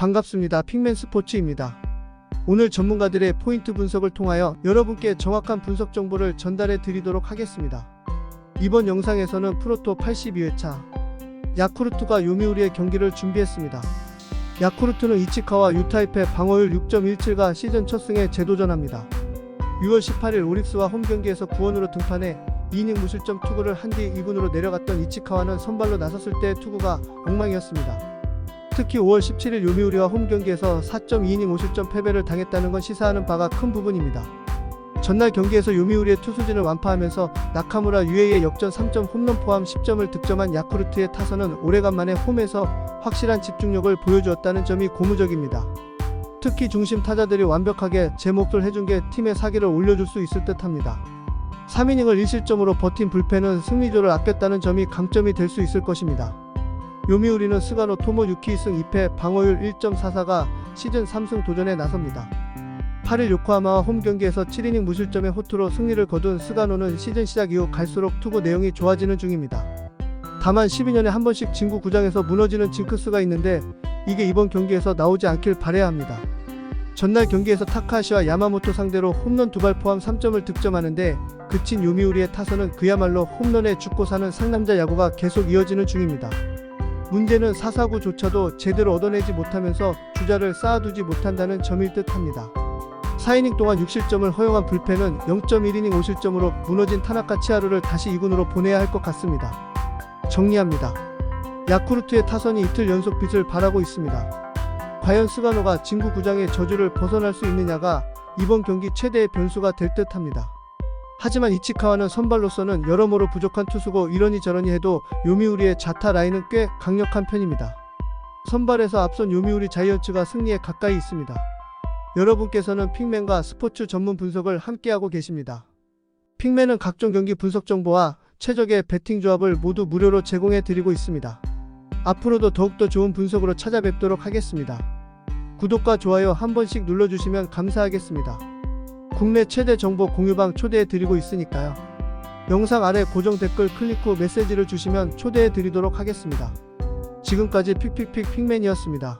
반갑습니다. 핑맨 스포츠입니다. 오늘 전문가들의 포인트 분석을 통하여 여러분께 정확한 분석 정보를 전달해 드리도록 하겠습니다. 이번 영상에서는 프로토 82회차 야쿠르트가 요미우리의 경기를 준비했습니다. 야쿠르트는 이치카와 유타입의 방어율 6.17가 시즌 첫 승에 재도전합니다. 6월 18일 오릭스와 홈 경기에서 구원으로 등판해 2이닝 무실점 투구를 한 뒤 2군으로 내려갔던 이치카와는 선발로 나섰을 때의 투구가 엉망이었습니다. 특히 5월 17일 요미우리와 홈 경기에서 4.2이닝 5실점 패배를 당했다는 건 시사하는 바가 큰 부분입니다. 전날 경기에서 요미우리의 투수진을 완파하면서 나카무라 유에이의 역전 3점 홈런 포함 10점을 득점한 야쿠르트의 타선은 오래간만에 홈에서 확실한 집중력을 보여주었다는 점이 고무적입니다. 특히 중심 타자들이 완벽하게 제 몫을 해준 게 팀의 사기를 올려줄 수 있을 듯 합니다. 3이닝을 1실점으로 버틴 불펜은 승리조를 아꼈다는 점이 강점이 될 수 있을 것입니다. 요미우리는 스가노 토모 6키 2승 2패 방어율 1.44가 시즌 3승 도전에 나섭니다. 8일 요코하마와 홈 경기에서 7이닝 무실점의 호투로 승리를 거둔 스가노는 시즌 시작 이후 갈수록 투구 내용이 좋아지는 중입니다. 다만 12년에 한 번씩 진구 구장에서 무너지는 징크스가 있는데 이게 이번 경기에서 나오지 않길 바래야 합니다. 전날 경기에서 타카하시와 야마모토 상대로 홈런 두 발 포함 3점을 득점하는데 그친 요미우리의 타선은 그야말로 홈런에 죽고 사는 상남자 야구가 계속 이어지는 중입니다. 문제는 사사구조차도 제대로 얻어내지 못하면서 주자를 쌓아두지 못한다는 점일 듯 합니다. 4이닝 동안 6실점을 허용한 불펜은 0.1이닝 5실점으로 무너진 타나카 치하루를 다시 2군으로 보내야 할 것 같습니다. 정리합니다. 야쿠르트의 타선이 이틀 연속 빚을 바라고 있습니다. 과연 스가노가 진구 구장의 저주를 벗어날 수 있느냐가 이번 경기 최대의 변수가 될 듯 합니다. 하지만 이치카와는 선발로서는 여러모로 부족한 투수고 이러니 저러니 해도 요미우리의 자타 라인은 꽤 강력한 편입니다. 선발에서 앞선 요미우리 자이언츠가 승리에 가까이 있습니다. 여러분께서는 핑맨과 스포츠 전문 분석을 함께하고 계십니다. 핑맨은 각종 경기 분석 정보와 최적의 배팅 조합을 모두 무료로 제공해 드리고 있습니다. 앞으로도 더욱더 좋은 분석으로 찾아뵙도록 하겠습니다. 구독과 좋아요 한 번씩 눌러주시면 감사하겠습니다. 국내 최대 정보 공유방 초대해 드리고 있으니까요. 영상 아래 고정 댓글 클릭 후 메시지를 주시면 초대해 드리도록 하겠습니다. 지금까지 픽픽픽 픽맨이었습니다.